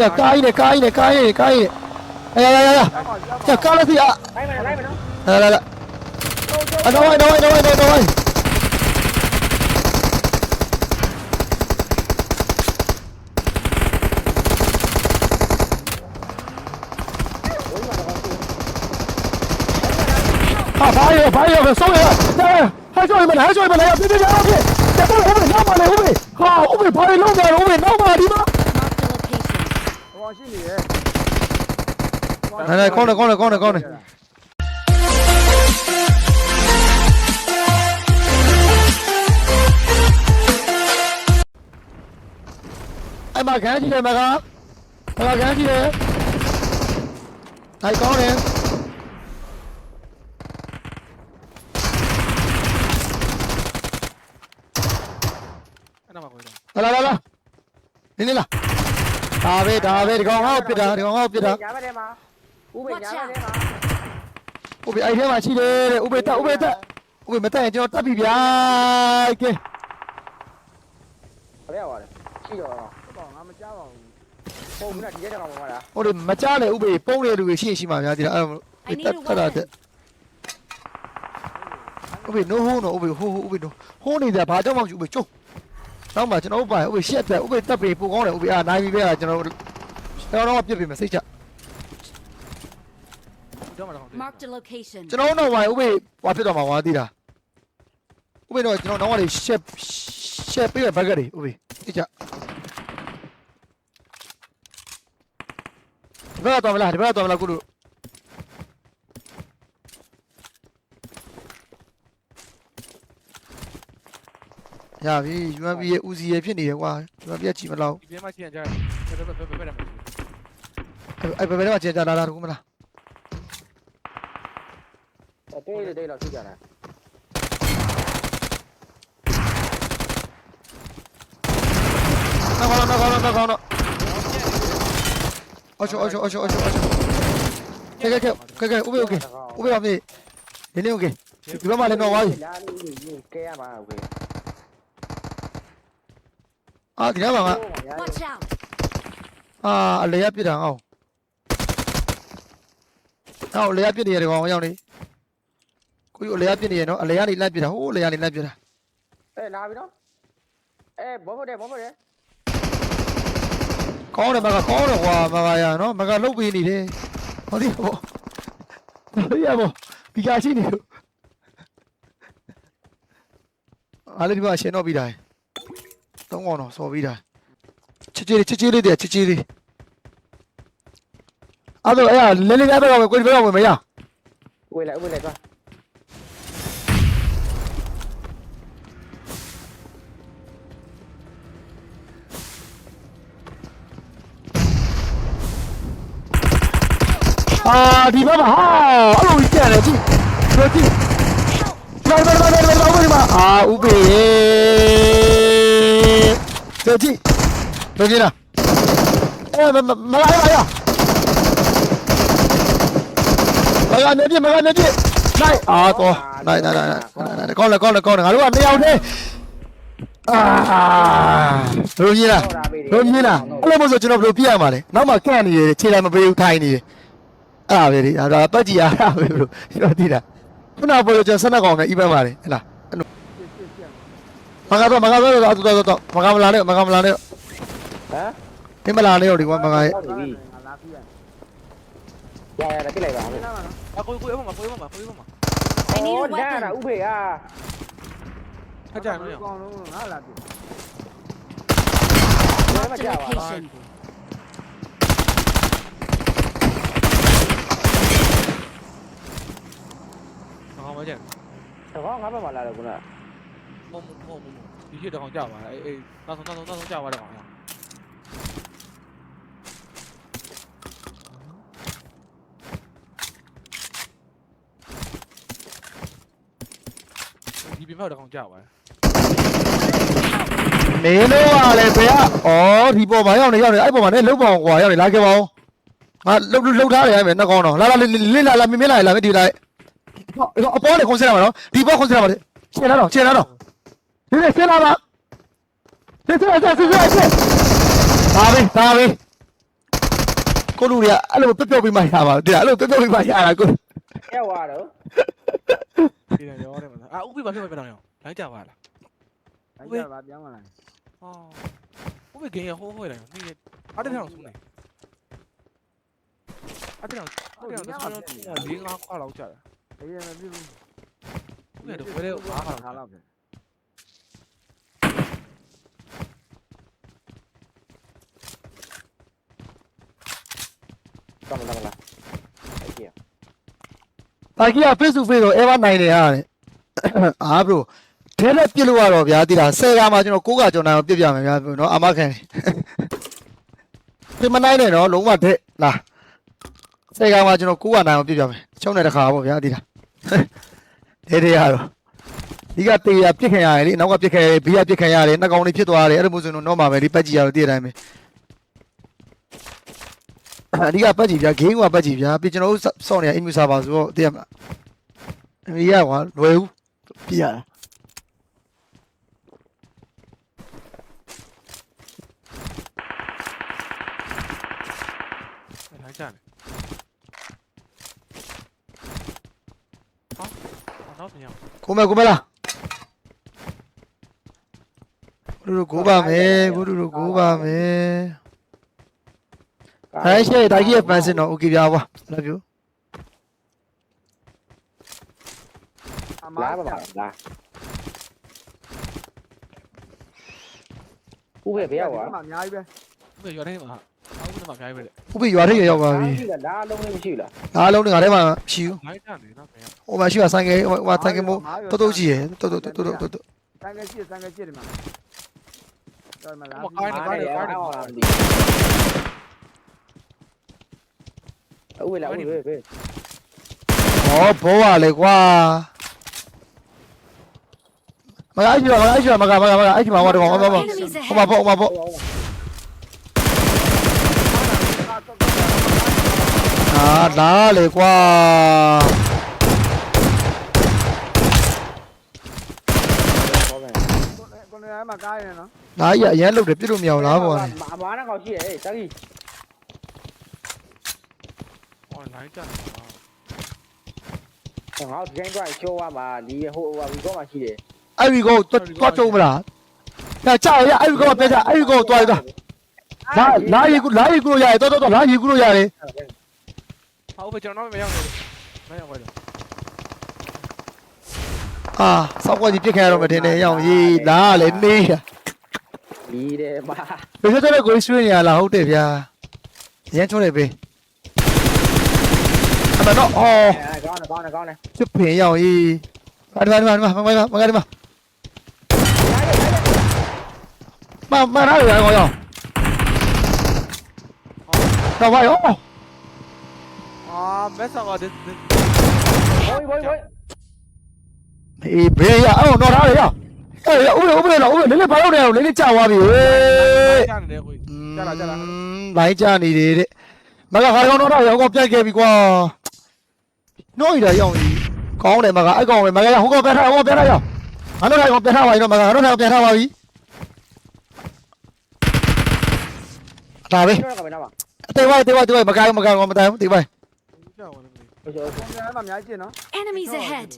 야 까이네 까이네 까이네 까이 야야야야 야 까라스 야 야야야 아 나와 나와 나와 나와 나와 아 바이어 바이어 쏘야 해줘야 만 해줘야 만 해야 비비야 비야 빨리 오면 나만 해 오면 아 오면 바이 나만 오면 나만 이만 နေတယ်来来，ကောင်းတယ်ကောင်းတယ်ကောင်းတယ်ကောင်းတယ်အဲ့မှာခန်းကြည့်တယ်မကမကခန်း ဒါပဲဒါပဲဒီကောင်ဟောက်ပြစ်တာဒီကောင်ဟောက်ပြစ်တာညာဘက်ထဲမှာဥပိညာဘက်ထဲမှာဥပ္ပေအဲ့ထဲမှာရှိတယ်တဲ့ဥပ္ပေတက်ဥပ္ပေတက်ဥပ္ပေမတက်ရင်ကျွန်တော်တက်ပြီဗျာကဲဘယ်ရောက်သွားလဲရှိတော့တော့ငါမကြောက်ပါဘူးပုံကဒီရက်ကောင်ပါလားဟိုလေမကြားလေဥပ္ပေပုံတဲ့လူတွေရှိရင်ရှိမှာဗျာဒီအဲ့ဒါ I need တက် a တက်တာ weapon. တဲ့ဥပ္ပေ no ဟိုးနော်ဥပ္ပေဟိုးဟိုးဥပ္ပေ no ဟိုးနေတာဘာကြောင့်မှမကျဥပ္ပေကျုံ နောက်မှကျွန်တော်ဥပ္ပေဥပ္ပေရှက်တယ်ဥပ္ပေတက်ပြီပိုကောင်းတယ်ဥပ္ပေအာနိုင်ပြီပဲကျွန်တော်ကျွန်တော်တော့ပြစ်ပြီမစိတ်ချတော့မှာတော့ Marked a location. ကျွန်တော်တော့ဝိုင်ဥပ္ပေဟွာဖြစ်တော့မှာဝါသေးတာဥပ္ပေတော့ကျွန်တော်တော့လေရှက်ရှက်ပြဘက်ကလေးဥပ္ပေစိတ်ချဒီဘက်တော့မလားဒီဘက်တော့မလားကုလို့ ရပြီ UMP ရဲ့ဦးစီရဲ့ဖြစ်နေတယ်ကွာ UMP ကကြည့်မလောက် ဒီပြင်းမချင်းကြတယ်ဘယ်ဘယ်ဘယ်ဘယ်တယ်မှာ အဲ့ဘယ်ဘယ်တော့ကျန်ကြလာတာတကူမလား တေးတေးတေးတော့ရှိကြတယ် နောက်ကောင်းတော့နောက်ကောင်းတော့နောက်ကောင်းတော့အော်ချိုအော်ချိုအော်ချိုအော်ချိုအော်ချိုကဲကဲကဲကဲကဲဥပေโอเคဥပေပါမေးနင်းနေโอเคဒီဘက်မှာလည်းတော့ဝါပြီ လာလေးကြီးကဲရပါဦးခေ အာဒီကမှာက Watch out. အာအလေရပြစ်တာအောင်အော်အလေရပြစ်နေရတယ်ကောင်ရောက်နေကိုကြီးအလေရပြစ်နေရနော်အလေကနေလိုက်ပြစ်တာဟိုးအလေကနေလိုက်ပြစ်တာအဲလာပြီနော်အဲဘောဖို့တယ်ဘောဖို့တယ်ကောင်းတယ်မကကောင်းတယ်ကွာမကရနော်မကလုတ်ပေးနေတယ်ဟောဒီဘောဟောဒီဘောဒီကရှိနေလို့အားလေးဒီမှာရှင်းတော့ပြီးတာ သုံးကောင်တော့စော်ပြီးတာချစ်ချစ်လေးချစ်ချစ်လေးတည်းချစ်ချစ်လေးအဲ့တော့အဲ့ဒါလဲလဲရတော့ကိုဒီဘက်ကဝင်မရဝေးလိုက်ဝေးလိုက်သွားအာဒီဘက်မှာဟာအဲ့လိုကြီးကြတယ်ကြည့်တို့ကြည့်လာလာလာလာလာလာဦးမအာဥပေတို့ကြည့်တို့ကြည့်လားအဲမမလာရရမကနေပြ မကနေပြနိုင်အာတော့နိုင်နိုင်နိုင်နိုင်ကောင်းလေကောင်းလေကောင်းလေငါတို့ကနှစ်ယောက်တည်းအာတို့ကြီးလားဟောတာပေးတယ်တို့ကြီးလားအဲ့လိုမဆိုကျွန်တော်ဘယ်လိုပြရမှာလဲနောက်မှကန့်နေရခြေလိုက်မပေးဘူးထိုင်နေတယ်အဲ့ဒါပဲလေဒါပတ်ကြည့်ရတာပဲဘလို့ပြောသိတာခုနကပေါ်ကျွန်တော်ဆက်နှက်ကောင်နဲ့ဤပန်းပါလေဟဲ့လား အဲ့လိုမကတော့မကတော့တော့တော့တော့မကမလာနဲ့မကမလာနဲ့ဟမ်မင်းမလာနဲ့တော့ဒီကွာမကရဲ့ဟုတ်ပြီရရရပြလိုက်ပါဦးအကိုကိုအမမကိုအ မမကိုအမမ I need a ဒါ weapon. ဥပိဟာအကြမ်းလို့ရကောင်လုံးငါလာပြီ Marked a location. ဟောမကြမ်းတော့ငါဘက်မှာလာတယ်ခုနမမမမဒီဖြစ်တော့ကြောက်ပါအေးအေးနောက်ဆုံးနောက်ဆုံးနောက်ဆုံးကြောက်ပါတော့ကောင်ဒီပြင်းဖောက်တော့ကောင်ကြောက်ပါမင်းတို့ကလည်းဘယ်ကဩဒီပေါ်မှာရောက်နေရောက်နေအဲ့ပေါ်မှာလည်းလှုပ်ပါအောင်ကွာရောက်နေလာခဲ့ပါဦးငါလှုပ်လှုပ်ထားရမယ်နှကောင်တော့လာလာလေးလာလာမင်းမလာလာမင်းဒီလာအပေါ်လေခွန်စရမှာနော်ဒီပေါ်ခွန်စရမှာလေရှင်းလာတော့ရှင်းလာတော့ ဒီလေရှင်းလာပါရှင်းရှင်းရှင်းရှင်းရှင်းဒါပဲဒါပဲကိုလူတွေကအဲ့လိုပျော့ပျော့ပြီးမှရပါဘူးတဲ့အဲ့လိုပျော့ပျော့ပြီးမှရတာကိုကျသွားတော့ဒီနေရောတယ်မလားအာဥပိပါဖြစ်မပြန်တော့ရောလိုက်ကြပါလားအဲ့ကျပါပြောင်းလာဟောဥပိဂိမ်းရဟိုးဟိုးတယ်နေအားတထောင်ဆုံးနေအားတထောင်အားတထောင်တော့လေးငါးခွာလောက်ကြတာအေးမပြဘူးဥပိတော့ဝဲတဲ့အားခါထားလောက်တော့ပဲ ကမ္ဘာလားအဲ့ကျတာကြီးက face to face တော့ ever နိုင်တယ်ဟာတဲ့အာ bro ထဲလက်ပြစ်လို့ရတော့ဗျာတိတာဆယ်ကမှကျွန်တော်ကိုးကကျွန်တော်ပြစ်ပြမယ်ဗျာနော်အမခံတယ်ပြမနိုင်နဲ့နော်လုံးဝတဲ့လာဆယ်ကမှကျွန်တော်ကိုးကနိုင်အောင်ပြစ်ပြမယ်ချုံတဲ့တစ်ခါပေါ့ဗျာတိတာတဲ့တဲ့ရတော့ဒီကတေးရပြစ်ခံရတယ်လေနောက်ကပြစ်ခံရတယ်ဘီးကပြစ်ခံရတယ်နှကောင်တွေဖြစ်သွားတယ်အဲ့လိုမျိုးဆိုရင်တော့မှာပဲဒီပတ်ကြီးရတော့တည့်တဲ့အတိုင်းပဲ အဓိကပတ်ကြီးဗျာဂိမ်းကပတ်ကြီးဗျာပြီးကျွန်တော်တို့စောင့်နေရအင်မြူစာပါဆိုတော့တည့်ရမှာအမေရကွာလွယ်ဘူးပြရတာလိုက်ကြတယ်ဟာတော့ပြန်ကိုမဲကိုမဲလားကိုလူကိုပါမယ်ကိုလူကိုပါမယ် 哎，谢谢大家关心哦，我给你吧，love you。拉吧吧，拉。ဦးပဲဘယ်ရောက်ပါအများကြီးပဲဦးပဲရွာထဲမှာအောက်ကနေမှအများကြီးပဲလေဥပိရွာထိရောက်ပါပြီပြီလားဒါအလုံးလေးမရှိဘူးလားအားလုံးတွေငါထဲမှာရှိဘူးမိုင်းတာနေနော်ဘယ်ရောက်ဟိုမှာရှိပါဆိုင်ကယ်ဟိုမှာဆိုင်ကယ်မို့တော်တော်ကြီးရယ်တော်တော်တော်တော်တော်တန်ကရှိတန်ကရှိတယ်မှာတော်မှာလားဟိုကိုင်းနေကိုင်းနေကိုင်းနေ ဥပ္ပေလားဥပ္ပေပဲဟောဘောပါလေကွာမကအဲ့ရှိပါမကအဲ့ရှိပါမကမကမကအဲ့ရှိပါဟောတော့ဟောဟောဟော Enemies ဟောမှာ ahead. ပေါ့ဟောမှာပေါ့အာလာလေကွာကိုနေရာမှာကားရနော်လာကြီးအရန်လုတ်တယ်ပြစ်လို့မရဘူးလားပေါ့အမားနဲ့ကောင်ရှိရဲ့တာကြီး ဟောလိုက်ကြတယ်ငါတို့ဂိမ်းတော့ရှိုးရမှာဒီဟိုဟိုဝီကောမှာရှိတယ်အဲ့ဒီကိုတွတ်ကြုံမလားညကြောက်ရအဲ့ဒီကိုပြကြအဲ့ဒီကိုတွားသွားလာလာရီကူလာရီကူလို့ရတယ်တော်တော်တော်လာရီကူလို့ရတယ်ဟာဥပိကျွန်တော်မရောက်နေမရောက်ပါဘူးအာစောက်ကွက်ကြီးပြစ်ခံရတော့မတင်နဲ့ရအောင်ရေးလာလေနေးဒီတယ်မှာဘယ်ချက်တဲ့ကိုရွှေ့နေရလားဟုတ်တယ်ဗျာရမ်းချုံးနေပြီအမတော့အော်ကောင်းတယ်ကော င်းတယ်ကောင်းတယ်ချစ်ပင်ရအောင်ရေးဒီမှာဒီမှာဒီမှာမမမကဒီမှာမမရရအောင်ရောတော့ဘာရောအာမက်ဆာကဒီဘိုးဘိုးဘိုးအေးဘေးရအောင်တော့ထားရရအေးဥပဒေဥပဒေတော့ဥပဒေလေးလေးဘာလို့လဲလေးလေးကြာသွားပြီဟေးကြနေတယ်ကိုကြလာကြလာလိုက်ကြနေတယ်တဲ့မကခါကောင်တော့ရောကောပြတ်ခဲ့ပြီကွာနှိုးရရအောင်ကြီးကောင်းတယ်မကအဲ့ကောင်ပဲမကရဟိုကောင်ပြတ်ထားဟိုကောင်ပြတ်ထားရငါတို့ကော င်ပြတ်ထားပါရင်တော့မကငါတို့ကောင်ပြတ်ထားပါပြီဒါပဲပြောရကမနာပါအသေးပါအသေးပါအသေးပါမကမကမတိုင်ဘူးအသေးပါကြောက်ဝင်နေဟုတ်ဟုတ်ကိုနေရာမှာအများကြီးနော် Enemies ahead.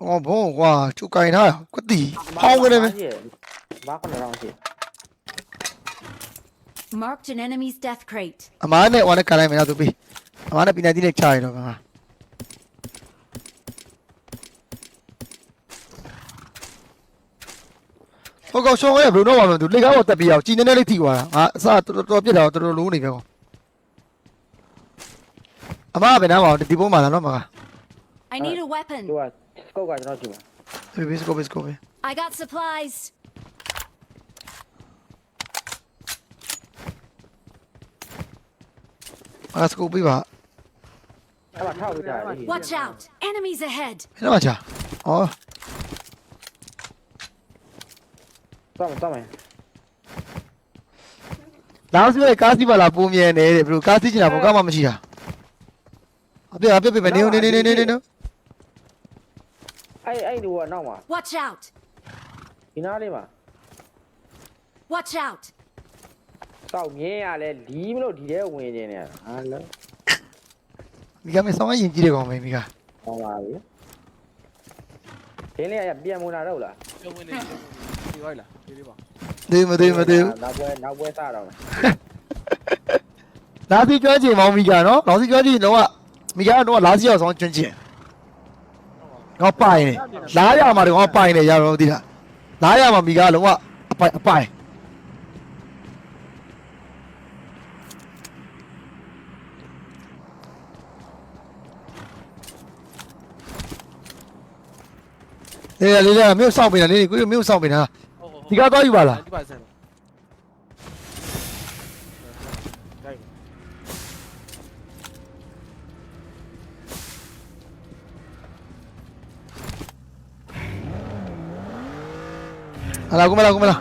ဟောဘုံကွာကျုပ်ကင်ထားတာကွတီဟောင်းကနေပဲဘာကလည်းတော့ရှိ Marked an enemy's death crate. အမားနဲ့ဟိုနဲ့ကန်လိုက်မယ်နော်သူပြီးအမားနဲ့ပညာတိနဲ့ချရတော့ကွာဟိုကောင်ရှောင်းရဲဘယ်လိုတော့ပါမလဲသူလက်ကားပေါ်တက်ပြီးအောင်ကြည်နေနေလေးထိသွားတာငါအစတော်တော်ပြစ်တာတော်တော်လုံးနေပဲကောင်အမားကဘယ်နှမ်းပါဒီပုံးမှာလားနော်မက I need a weapon. သူကစကုတ်ကကျွန်တော်ကြည့်ပါဘေးစကိုဘေးစကိုဘေး I got supplies. မကစကိုပြီးပါအဲ့မှာထောက်ပြတာလေ Watch out. Enemies ahead. ဘယ်တော့မှချာဩတော့တော့မယ်လောင်စီရဲ့ကားစီပါလာပုံမြင်နေတဲ့ဘယ်လိုကားစီချင်တာဘောကမှမရှိတာအပြအပြပြနေနေနေနေနေနေအဲ့အဲ့ဒီကနောက်မှာ Watch out. ဒီနားလေးမှာ Watch out. စောက်မြင်းရလဲလီးမလို့ဒီထဲဝင်နေတယ်ဟာလို့မိကမေဆောင်းရင်ကြီးတယ်ကောင်မေမိကဟောပါပြီဒီနေ့ကပြန်မလာတော့လားပြုံးဝင်နေဒီဝိုင်းလားဒီလေးပါသေးမသေးမသေးနောက်ပွဲနောက်ပွဲစတော့လာစီကျွမ်းကျင်မောင်မိကနော်လာစီကျွမ်းကျင်တော့မိကတော့လာစီရောက်ဆောင်ကျွမ်းကျင်ငါပိုင်နေလားရမှာတော့ငါပိုင်နေရတော့သိလားလားရမှာမိကလုံးဝအပိုင်အပိုင် အေးလေးလေးမြို့စောင့်ပေးတာလေးကိုမြို့စောင့်ပေးတာဟုတ်ဟုတ်ဒီကားသွားယူပါလားဒီပါစမ်းကြိုက်ဟာလာကုမလာကုမလာ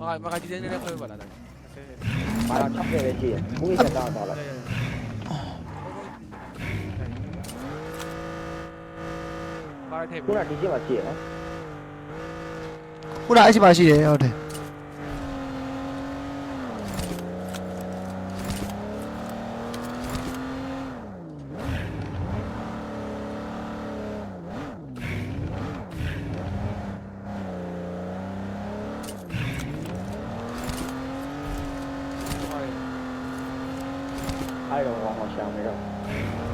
မကမကဒီနေ့နဲ့ခွဲပါလားဘာတော့ချက်ခဲ့ပဲကြည့်ရဘူးချက်တော့တော့လား ပါထဲခုနဒီချက်မှာကြည့်ရနော်ခုနအဲ့ရှိပါရှိတယ်ဟုတ်တယ်အဲ့တော့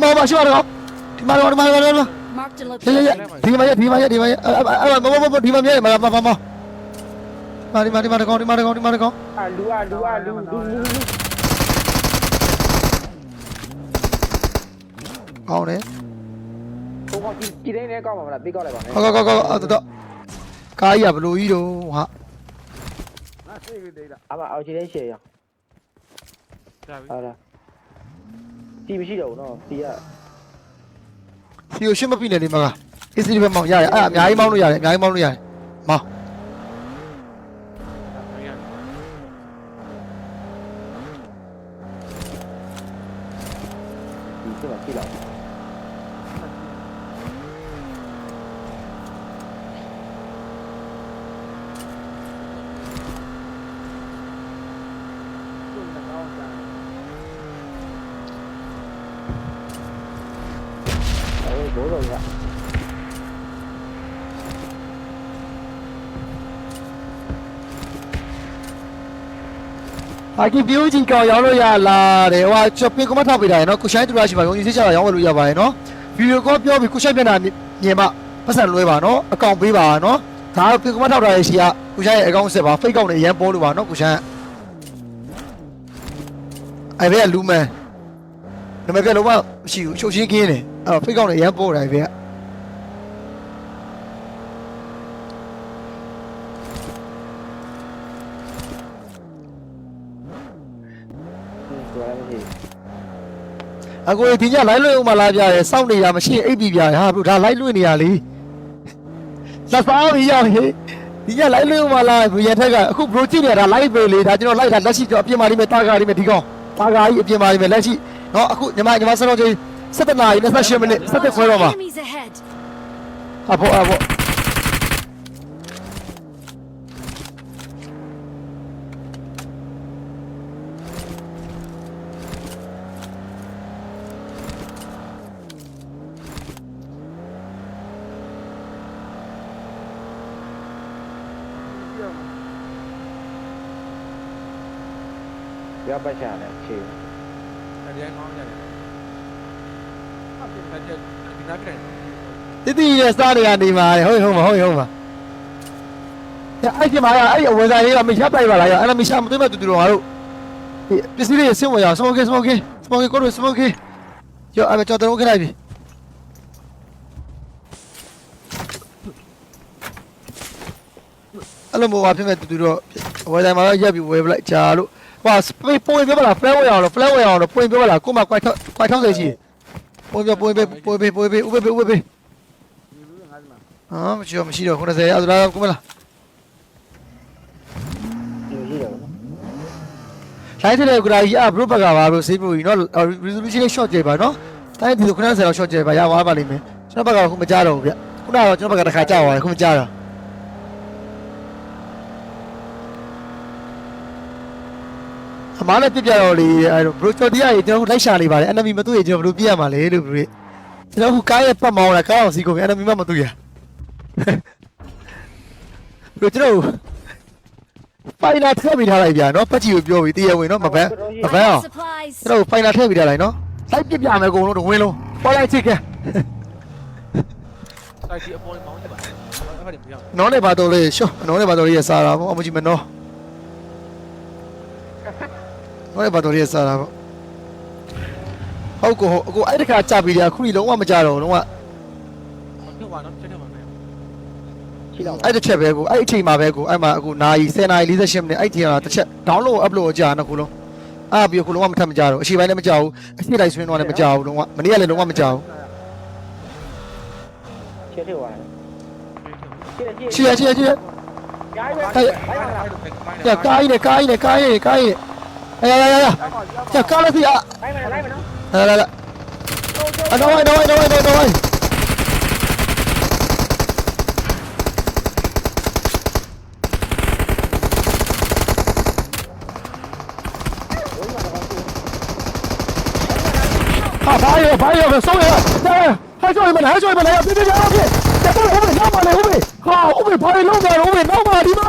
မှာမရှိပါတော့ဒီမှာတော့ဒီမှာတော့ Marked a ရရရ location. ဒီမှာရဒီမှာရဒီမှာရအဲ့အဲ့မမမဒီမှာမြဲမှာမှာမှာမှာဒီမှာဒီမှာဒီမှာကောင်ဒီမှာကောင်ဒီမှာကောင်အာလူအာလူအာလူလူလူကောင်းတယ်ဟိုကကြည့်ကြည့်နေကောင်းပါမလားပြီးကောက်လိုက်ပါမယ်ကောကောကောအဲ့တော့ကားကြီးကဘလို့ကြီးတော့ဟာငါစိတ်လေးလားအမအောက်ခြေလေးရှယ်ရဒါပြီဟာလား တီမရှိတော့ဘူးနော်တီကစီကိုရှင်းမပြနေဒီမှာကအစ်စီပဲမောင်ရတယ်အဲ့အများကြီးမောင်းလို့ရတယ်အများကြီးမောင်းလို့ရတယ်မောင်း ဒီချက်မှာကြည့်လိုက် အဲ့ဘိုးတော်က ဟာကီပြိုးကြီးကောင်ရောင်းလို့ရလားတဲ့ဟိုချော်ပင်ကမထောက်ပေးတာရနော်ကိုရှိုင်းတူရရှိပါရုံကြီးစစ်ချတာရောင်းဝယ်လို့ရပါတယ်နော်ဗီဒီယိုကောပြောပြီးကိုရှိုင်းပြန်တာမြင်မပတ်စံလွှဲပါနော်အကောင့်ပေးပါနော်ဒါပင်ကမထောက်တာရဲ့ရှိကကိုရှိုင်းရဲ့အကောင့်စစ်ပါဖိတ်ကောင့်နေအရန်ပေါ်လို့ပါနော်ကိုရှိုင်းအဲ့ဘက်ကလူမန်နံပါတ်ပြလုံးဝမရှိဘူးချုပ်ချင်းခင်းနေအဲ့တော့ဖိတ်ကောင့်နေအရန်ပေါ်တယ်ဘက်က ဆိုရမယ် အကိုဒီညလိုက်လွှင့်အောင်မလားပြရဲစောင့်နေတာမရှိရင်အိပ်ပြီးပြရဲဟာဘလို့ဒါလိုက်လွှင့်နေရလေလက်စားပြီးရောက်ဟေးဒီညလိုက်လွှင့်အောင်မလားဘရထက်ကအခုဘလို့ကြည့်နေတာလိုက်ပဲလေဒါကျွန်တော်လိုက်တာလက်ရှိကျွန်တော်အပြင်မာလေးမဲ့တာကာလေးမဲ့ဒီကောင်တာကာကြီးအပြင်မာလေးမဲ့လက်ရှိနော်အခုညီမညီမစလုံးချင်း7နာရီ28မိနစ်7ခွဲတော့မှာ Enemies ahead. အဖို့အဖို့ရပတ်ချတယ်ခြေ ဒီကောင်းကြတယ်ဟုတ်တယ်ဒီနားပြန် တိတိရဲ့ စားနေရနေမှာဟုတ်ဟုတ်ပါဟုတ်ဟုတ်ပါအဲ့ဒီမှာအဲ့အဝင်စားလေးကမရှာပိုက်ပါလားအဲ့ဒါမရှာမသွေးမဲ့တူတူတော်ငါတို့ပစ္စည်းလေးဆင်းဝင်ရအောင်စမိုကေစမိုကေစမိုကေကိုစမိုကေရောအဲ့ကြော်တော့ခလိုက်ပြီအဲ့လိုမျိုးပါဖြစ်မဲ့တူတူတော့ဝယ်တိုင်းမှာရက်ပြီးဝယ်ပလိုက်ကြာလို့ဟိုစပိပွင့်ပြောပါလားဖလဲဝယ်အောင်လို့ဖလဲဝယ်အောင်လို့ပွင့်ပြောပါလားကိုမကွိုက်ထောက်ကွိုက်ထောက်စေရှိပွင့်ပြောပွင့်ပေးပွင့်ပေးပွင့်ပေးဥပပေးဥပပေး ဟာမရှိတော့မရှိတော့90ရသလားကိုမလားလူကြီးတယ်နော်လိုင်းတဲ့ကရာကြီးအဘရုဘကပါဘရိုစေးဘရိုကြီးနော် resolution လေး short ကြပါနော်တိုင်းဒီလို90လောက် short ကြပါရသွားပါလိမ့်မယ်ကျွန်တော်ဘက်ကခုမကြတော့ဘူးဗျခုနကတော့ကျွန်တော်ဘက်ကတစ်ခါကြောက်သွားတယ်ခုမကြတော့အမားနဲ့ပြပြတော့လေအဲဘရိုချော်တီယာကြီးကျွန်တော်လိုက်ရှာနေပါတယ် enemy မတွေ့ရင်ကျွန်တော်ဘယ်လိုပြရမှာလဲလို့ဘရိုကျွန်တော်ခုကားရဲ့ပတ်မောင်းတာကားအောင်စီးကုန်ပြီ enemy မမတွေ့ရ ဘရိုကျွန်တော်ဖိုင်လာထည့်ပြီးထားလိုက်ဗျာနော်ပတ်ကြီးကိုပြောပြီးတရားဝင်နော်မပန်းမပန်း I အောင် got supplies. ကျွန်တော်ဖိုင်လာထည့်ပြီးထားလိုက်နော်လိုက်ပြပြမယ်အကုန်လုံးတဝင်းလုံးပေါ်လိုက်ချစ်ကဲတိုက်ဒီအပေါ်မောင်းနေပါအဲ့ဒါတွေမရဘူးနော်နေပါတော့လေရှော့နော်နေပါတော့လေးရစားတာပေါ့အမကြီးမနော်နော်နေပါတော့လေးရစားတာပေါ့ဟုတ်ကောအကိုအဲ့တခါကြပြီးတယ်ခုကြီးလုံးဝမကြတော့ဘူးလုံးဝ ဟုတ်ပါနော်ချက်တယ်ပါမယ် ရှိတော့အဲ့တစ်ချက်ပဲကိုအဲ့အချိန်မှာပဲကိုအဲ့မှာအခုနာရီ10နာရီ48မိနစ်အဲ့ဒီကတစ်ချက် download upload ကြာနော်ခုလုံးအားပြီးခုလုံးဝမထပ်မကြတော့အချိန်ပိုင်းလည်းမကြဘူးအချိန်တိုင်းဆွင်းတော့လည်းမကြဘူးလုံးဝမနေ့ကလည်းလုံးဝမကြဘူးချစ်တယ်ဝါချစ်တယ်ချစ်ချီရချီရချီရရိုင်းပဲဟဲ့ဘိုင်းလာကြာကားကြီးနဲ့ကားကြီးနဲ့ကားကြီးနဲ့ကားကြီးနဲ့အေးရရရကြာကားလည်းစီอ่ะဘိုင်းလာလိုက်မယ်နော်လာလာလာအတော့ဝိုင်းတော့ဝိုင်းတော့ဝိုင်းတော့ဝိုင်း 啊，还有还有个收人，哎，还叫你们来，还叫你们来呀！别别别，别，别过来，后面老马来，后面，好，后面跑来老马，后面老马，你妈！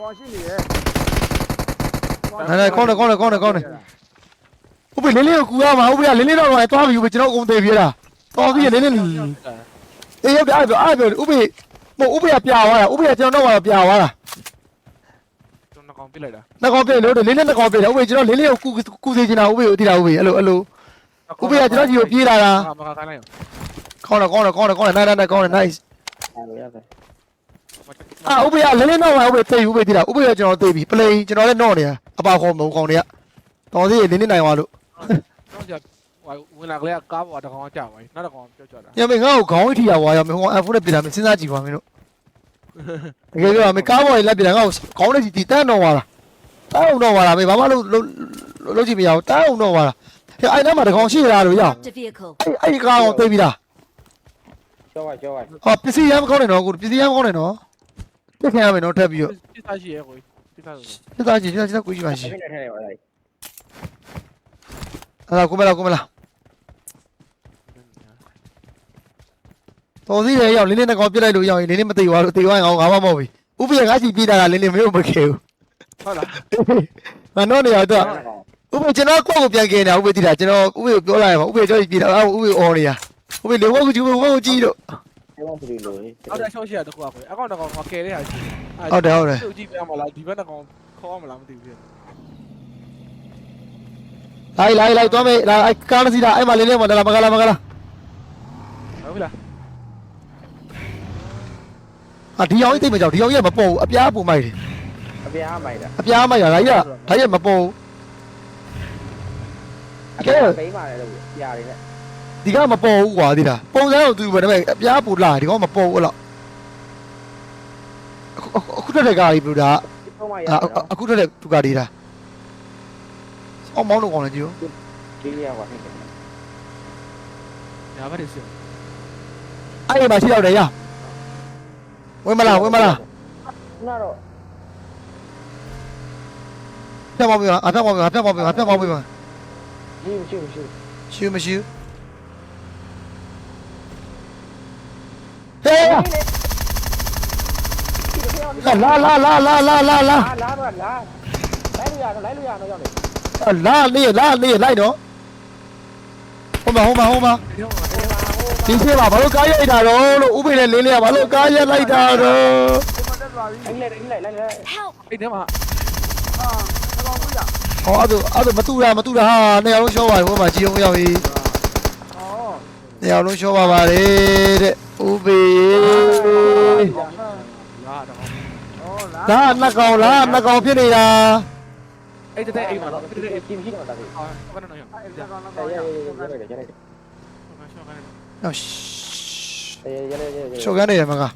往心里。来来，ကောင်းတယ်ကောင်းတယ်ကောင်းတယ်ကောင်းတယ်ဟုတ်ပြီလင်းလေးကိုကူရမှာဟုတ်ပြီလင်းလေးတော့တော့သွားပြီဟုတ်ပြီကျွန်တော်အုံသေးပြေးတာတော်ပြီလင်းလေးအေးရောက်တယ်အဲ့ဒါအဲ့ဒါဟုတ်ပြီမဟုတ်ဥပ္ပယပြာသွားတာဥပ္ပယကျွန်တော်တော့ပြာသွားတာ ပြစ်လိုက်တာနှစ်ကောင်ပြစ်လို့လေးလေးနှစ်ကောင်ပြစ်တယ်ဥပေကျွန်တော်လေးလေးကိုကူကူစေချင်တာဥပေကိုတိတာဥပေအဲ့လိုအဲ့လိုဥပေကကျွန်တော်ကြီးကိုပြေးလာတာမကာခိုင်းလိုက်ရောကောင်းတော့ကောင်းတော့ကောင်းတော့နိုင်နိုင်နိုင်ကောင်းတယ် nice အာဥပေကလေးလေးနောက်မှာဥပေသိဥပေတိတာဥပေကကျွန်တော်သိပြီ play ကျွန်တော်လည်းနော့နေတာအပါခေါ်မုံကောင်တွေကတော်သေးလေးလေးနိုင်သွားလို့ကျွန်တော်ဝင်လာကလေးကကားပေါ်တကောင်ကကြာပါပြီနောက်တကောင်ပြောကြတာညမေငါ့ကိုခေါင်းထိရဝါရမေဟိုအဖုနဲ့ပြတာမစဉ်းစားကြည့်ပါမင်းတို့ တကယ်ပြောမယ်ကားပေါ်ကြီးလက်ပြည်တာငါ့ကိုခေါင်းနဲ့ဒီတန်းတော့သွားတာတန်းအောင်တော့သွားတာမေဘာမှလို့လို့ကြည့်မရဘူးတန်းအောင်တော့သွားတာဟဲ့အဲ့နားမှာတကောင်ရှိရတာလို့ရအောင် Marked a vehicle. အဲ့အဲ့ကားကိုသိပြီလားကျော်ပါကျော်ပါဟောပစ္စည်းရမ်းမကောင်းနဲ့နော်ကိုပစ္စည်းရမ်းမကောင်းနဲ့နော်ပြစ်ခင်ရမယ်နော်ထပ်ပြီးတော့ပြစ်သားရှိရဲ့ကိုပြစ်သားဆိုပြစ်သားကြည့်ပြစ်သားကြည့်ကိုကြည့်ပါရှိအဲ့နဲ့ထဲနေပါလိုက်အဲ့ဒါကိုမလားကိုမလား တော်သေးတယ်ရောက်လင်းလင်းနဲ့ကောင်ပြစ်လိုက်လို့ရောက်ရင်လင်းလင်းမသိသွားလို့သိသွားရင်အောင်ငါမှမဟုတ်ဘူးဥပ္ပယငါကြည့်ပြေးတာကလင်းလင်းမင်းတို့မခဲဘူးဟုတ်လားငါတော့နေရတော့ဥပ္ပကျွန်တော်ကိုယ့်ကိုပြန်ကင်နေတာဥပ္ပတိတာကျွန်တော်ဥပ္ပကိုပြောလိုက်ပါဥပ္ပကျော်ကြီးပြေးတာဥပ္ပအော်နေရဥပ္ပလေဝကိုကြည့်ဝကိုကြည့်တော့အဲ့လိုဒီလိုအောက်တဲ့ရှော့ရှိရတခုอ่ะကိုအကောင့်တကောင်ကကယ်တဲ့ဟာရှိဟုတ်တယ်ဟုတ်တယ်သူ့ကြည့်ပြမလားဒီဘက်တကောင်ခေါ်မလားမသိဘူးလိုက်လိုက်လိုက်သွားမေးလာအဲ့ကားစီတာအဲ့မှာလင်းလင်းမလာမကလာမကလာဟုတ်ပြီလား အာဒီအောင်ကြီးသိမကြောက်ဒီအောင်ကြီးကမပေါ်ဘူးအပြားပုံမိုက်တယ်အပြားမိုက်တာအပြားမိုက်တာဒါကြီးကဒါကြီးကမပေါ်ဘူးအပြားပိန်းပါလေလို့ပြားလေးနဲ့ဒီကမပေါ်ဘူးကွာဒီလားပုံစံတော့သူပဲဒါပေမဲ့အပြားပူလာဒီကောင်မပေါ်ဘူးအဲ့လောက်အခုတက်တဲ့ကားကြီးဘလို့ဒါဒီပုံမှရအခုတက်တဲ့သူကဒီလားအောင်မောင်းလို့ကောင်းတယ်ကြည့်ဒီလေးကွာဟင်းညာဘက်တွေစီအဲ့ဒီမှာရှိတော့တယ်ရ 얼마나 얼마나 누나로 아따 봐봐 아따 봐봐 아따 봐봐 아따 봐봐 지금 지금 지금 지금 지금 헤야 라라라라라라라 라라라 라이루야 너 라이루야 너 여기 라리 라리 라이 너 호마 호마 호마 ဒီရှေ့မှာဘာလို့ကားရိုက်တာတော့လို့ဥပိနဲ့လင်းလေးကဘာလို့ကားရိုက်လိုက်တာတော့လိုက်လိုက်လိုက်လိုက်လိုက်အဲ့ထဲမှာအာအကောင်ကြီးရဟောအဲ့ဒါအဲ့ဒါမတူတာမတူတာဟာနေရာလုံးရှော့ပါဟိုမှာကြီးအောင်ရောက်ပြီဟောနေရာလုံးရှော့ပါပါတယ်တဲ့ဥပိဒါနှစ်ကောင်လားနှစ်ကောင်ဖြစ်နေတာအဲ့တဲ့အိမ်မှာတော့အဲ့တဲ့အိမ်ကြီးကတော့တာပဲဟောကနနော်အဲ့တဲ့ကောင်ကတော့ よし。やれやれやれ。ちょ、やれ山が。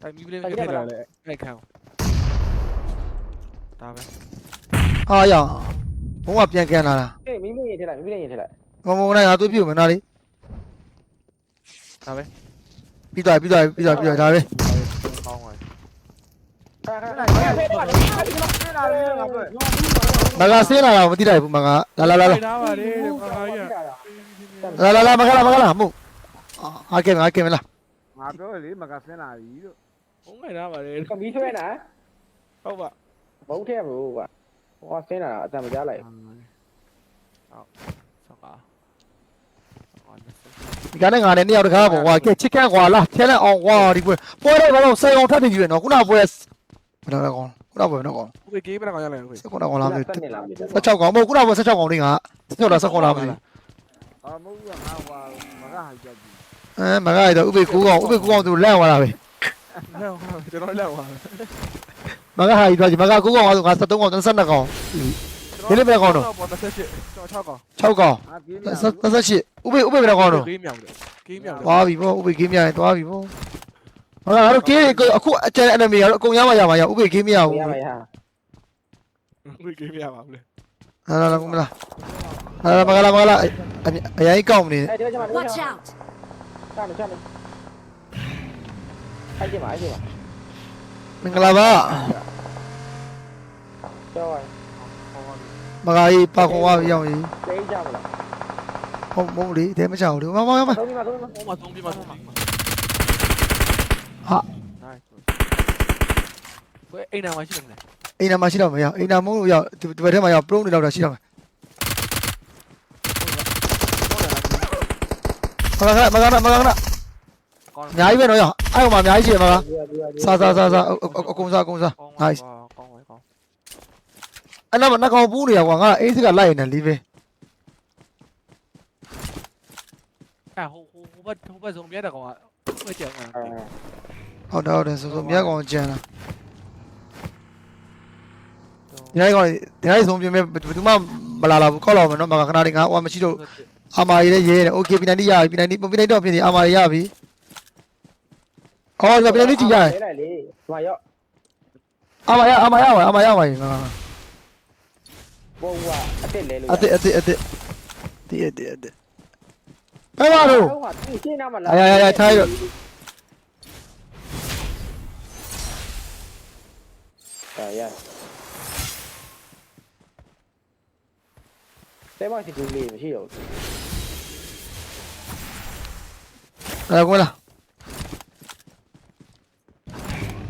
Tại mi lên cái này lại cái khảo. Tao vậy. À dạ. Bố mà ပြန်ကန်လာလား။အေးမိမိရေးထည့်လိုက်မိမိရေးထည့်လိုက်။မမကနိုင်ငါသွေးပြုတ်မယ်နော်လေ။ဒါပဲ။ ပြီးသွားပြီးသွားပြီးသွားပြီးသွားဒါပဲကောင်းပါခါခါခါဖဲတော့ဖဲတော့ဖဲလာတယ်ငါပြောမကဆင်းလာတာမသိလိုက်ဘူးမကလာလာလာလာထားပါလေခါခါကြီးလာလာလာမကလာမ ဒီကနေ့ငါနဲ့နှစ်ယောက်တကားပေါ့ကွာကဲချစ်ကန်ကွာလာဖျက်လိုက်အောင်ကွာဒီပွဲပွဲတော့ဘာလို့စေအောင်ထပ်နေကြည့်ရနော်ခုနပွဲဘယ်တော့ကောခုနပွဲနော်ကောဦးကေးပရကောင်ရလိုက်ဦးစခုနကောင်လားမသိတက်နေလားမသိ16ကောင်မဟုတ်ခုနပွဲ16ကောင်လေးငါ16လား16လားမသိအာမဟုတ်ဘူးငါဟွာမကဟာကြက်ပြီအဲမကရတော့ဥပေ9ကောင်ဥပေ9ကောင်သူလန့်သွားတာပဲကျွန်တော်လက်သွားမကဟာကြီးတော့မက9ကောင်ဆိုငါ73ကောင်32ကောင် ပေါ်28ကျွန်တော်6ကောင်6ကောင်အာပြေးနေ38ဥပေဥပေဘယ်ကောင်တော့ကေးမြောက်တယ်ကေးမြောက်တယ်သွားပြီဗောဥပေဂိမ်းမြိုင်သွားပြီဗောမကငါတို့ကေးအခုအကျန် enemy ကတော့အကုန်ရမှရမှာရဥပေဂိမ်းမရဘူးရမရဦးကေးမြောက်ပါဘူးလေဟာလာကုမလားဟာလာမကလာမကလာအရင်ကောက်နေအဲ့ဒီကျမတို့ Watch out! ချမ်းချမ်းအဲ့ဒီမှာအဲ့ဒီမှာမင်္ဂလာပါကျော် မကကြီးပါခွန်ဝါရောက်ရင်သိကြမလားဟုတ်မဟုတ်လေတဲမချအောင်လေမမမမသုံးဒီမှာသုံးဒီမှာဟိုမှာသုံးပြမှာသုံးပြမှာဟာ nice ဘယ်အိမ်နာမှာရှိတယ်မလဲအိမ်နာမရှိတော့မရအိမ်နာမဟုတ်လို့ရောက်ဒီဘက်ထဲမှာရောက် pro နေတော့ရှိတော့မကကမကကမကကကောင်းအများကြီးပဲတော့ရအဲ့ဟိုမှာအများကြီးရှိတယ်မကစားစားစားစားအကုန်စားအကုန်စားကောင်း nice ကောင်းကောင်းကောင်း အဲ့တော့နှကောင်ပူးနေရကွာငါအေးစစ်ကလိုက်နေလီးပဲ အဲဟိုဟိုဟိုဘက်ဟိုဘက်ဆုံးပြတဲ့ကောင်ကဘယ်ကြောင်လဲ ဟုတ်တယ်ဟုတ်တယ်ဆိုဆိုမြတ်ကောင်ကြံတာဒီနေ့ကောင်ဒီနေ့ဆုံးပြင်းမဲ့ဘယ်သူမှမလာလာဘူးကောက်လာမယ်နော်မကခဏလေးငါဟိုမရှိတော့အာမာရီလည်းရေးတယ်โอเคပြည်နိုင်တိရပြီပြည်နိုင်တိပြည်နိုင်တော့ပြည်နေအာမာရီရပြီအော်ဒီပြည်နိုင်တိကြည့်ရတယ် လဲလိုက်လေဒီမှာရောက် အာမာရအာမာရပါအာမာရပါငါ ဘုံကအစ်စ်လဲလို့အတစ်အတစ်အတစ်ဒီအတစ်အတစ်ဘယ်မှာတော့ဟုတ်ပါသူရှင်းနာမလားအာရရရထားရတော့အာရတဲမရှိဘူးလေမရှိတော့ဘူးအဲ့ကွာလား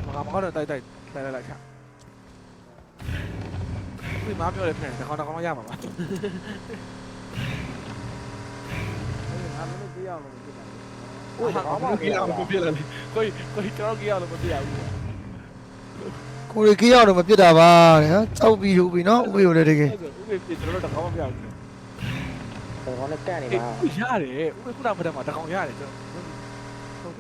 မကမကတော့တိုက်တိုက်တိုက်လိုက်လိုက်ချ ဒီမှာပြောတယ်ပြန်တကောင်တကောင်ရမှာပါငါမင်းပြေးအောင်လို့ဖြစ်တာဟုတ်တယ်ဘာမှမပြပြောအောင်ဘူးပြလာလေကိုကိုကျွန်တော်ကြီးအောင်လို့မပြဘူးကိုရီကြီးရောက်တော့မပြစ်တာပါတဲ့ဟမ်ကြောက်ပြီးလို့ပြီနော်ဥပ္ပေကိုလည်းတကယ်ဥပ္ပေကျွန်တော်တို့တကောင်မပြဘူးဘာနဲ့ကန်နေအေးမှာရတယ်ဥပ္ပေခုနကဖက်မှာတကောင်ရတယ်ကျွန်တော်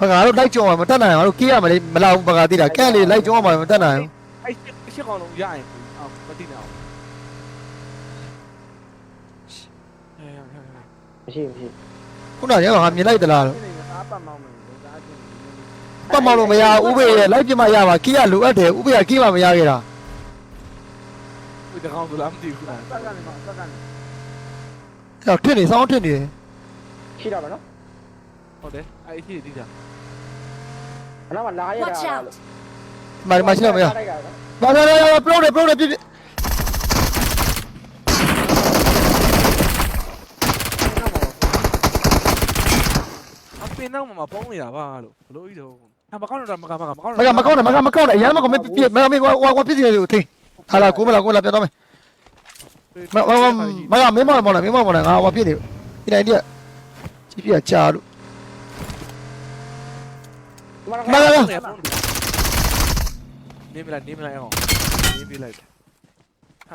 ဘာငါတို့လိုက်ကြုံအောင်မတက်နိုင်အောင်တို့ကြီးရမလဲမလာဘူးဘာကတိတာကန့်လေလိုက်ကြုံအောင်မတက်နိုင်ဘူးအဲ့ရှစ်ကောင်လုံးရရင် အော်မသိနေအောင်အေးဟုတ်ဟုတ်မရှိမရှိခုနကရောငါမြင်လိုက်သလားတော့ဒီနေ့ငါပတ်မောင်းမယ်လို့ဒါချင်းပတ်မောင်လို့မရဥပ္ပေရဲ့လိုက်ပြမရပါကြီးရလိုအပ်တယ်ဥပ္ပေကကြီးမှမရခဲ့တာဥပ္ပေတကောင်ဆိုလားမသိဘူးလားစက်ကနေမှာစက်ကနေအဲ့တော့ထစ်နေစောင်းထစ်နေတယ်ရှိတော့မနော်ဟုတ်တယ်အဲ့ဒီဒီတာအနောက်မှာလာရတာ Watch out! ဒီမှာဒီမှာရှိတော့မရ လိုက်တာနော် ဘာဘာဘာပရိုတယ်ပရိုတယ်ပြပြအပင်နောက်မှာပုံးနေတာပါလို့ဘလို့ဤတော့အမကောင်းတော့မကမကမကောင်းမကမကောင်းတယ်မကမကောင်းတယ်အရင်မကောင်းမပြပြမမကွာကွာပြစီတယ်ကိုထိဟာလာကိုမလာကိုလာပြန်တော့မယ်မမမမကမင်းမမော်လာမင်းမမော်လာငါဟောပြနေဒီတိုင်းတည်းကြီးပြချာလို့ဒီမှာမလာလာ နေမလားနေမလားအောင်နေပြလိုက်ဟာ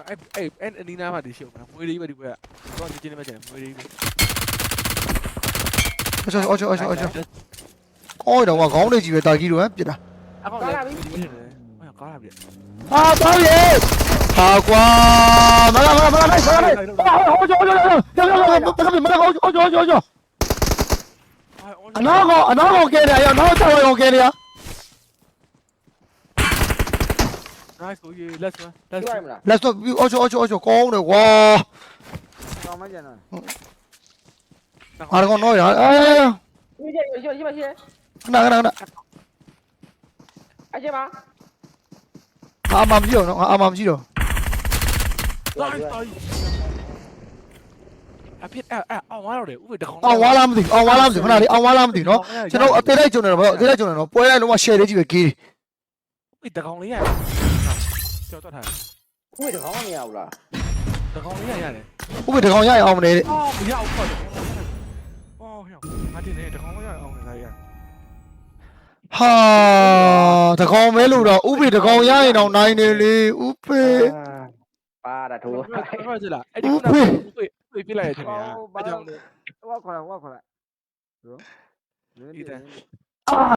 အဲ့အဲ့အဲ့အနီးနားမှာဒီရှုပ်မှာမွေးလေးပဲဒီဘက်ကတော့ချင်းချင်းလေးပဲကျန်မွေးလေးပဲအော်ချောအော်ချောအော်ချောအော်ချောကောင်းတော့ကွာခေါင်းလေးကြီးပဲတာကြီးတော့ဟမ်ပြတာအအကောင်လ ည်းဒီမင်းနေဟောကားလာပြီဟာတော်ရေဟာကွာမလာမလာမလာလိုက်မလာလိုက်ဟိုကြောကြောကြောကြောကြောကြောမလာဟိုကြောကြောကြောကြောအနာကအနာကိုကဲတယ်ရောနောက်ချက်ဝင်ကိုကဲတယ်ရော nice ကိုရေ let's one ကြည့် let's ရမလား let's go အော်ကြောအော်ကြောအော်ကြောကောင်းတယ်ကွာကောင်းမကျန်တော့အားကောင်းတော့ရအေးကြည့်ကြည့်ကြည့်ကြည့်ကြည့်ခဏခဏခဏအကျပါအာမမကြည့်တော့နော်အာမမ ကြည့်တော့ nice အဖြစ်အဲ့အဲ့အောင်သွားတော့တယ်ဥပဒေတကောင်အောင်ဝါလားမသိအောင်ဝါလားမသိခဏလေးအောင်ဝါလားမသိနော်ကျွန်တော်အသေးလိုက်ကြုံနေတော့ဗောအသေးလိုက်ကြုံနေတော့ပွဲလိုက်လုံးဝ share လေးကြည့်ပဲကေးဥပဒေတကောင်လေးရကျော်တော့ထားဥပဒေကောင်းမရဘူးလားတကောင်လေးရရတယ်ဥပဒေတကောင်ရရအောင်မလဲတဲ့အော်မရအောင်ပေါ့အော်ဟဲ့ငါတင်နေတကောင်လေးရအောင်လည်းရဟာတကောင်မဲလို့တော့ဥပဒေတကောင်ရရင်တော့နိုင်တယ်လေဥပဒေပါတာထိုးဘာကြလားအဲ့ဒီကုနာကိုကိုပြလိုက်ရတဲ့နေအဲ့ကြောင့်ဟိုခေါ်လာဟိုခေါ်လာဘရောနင်းဒီတန်းအာ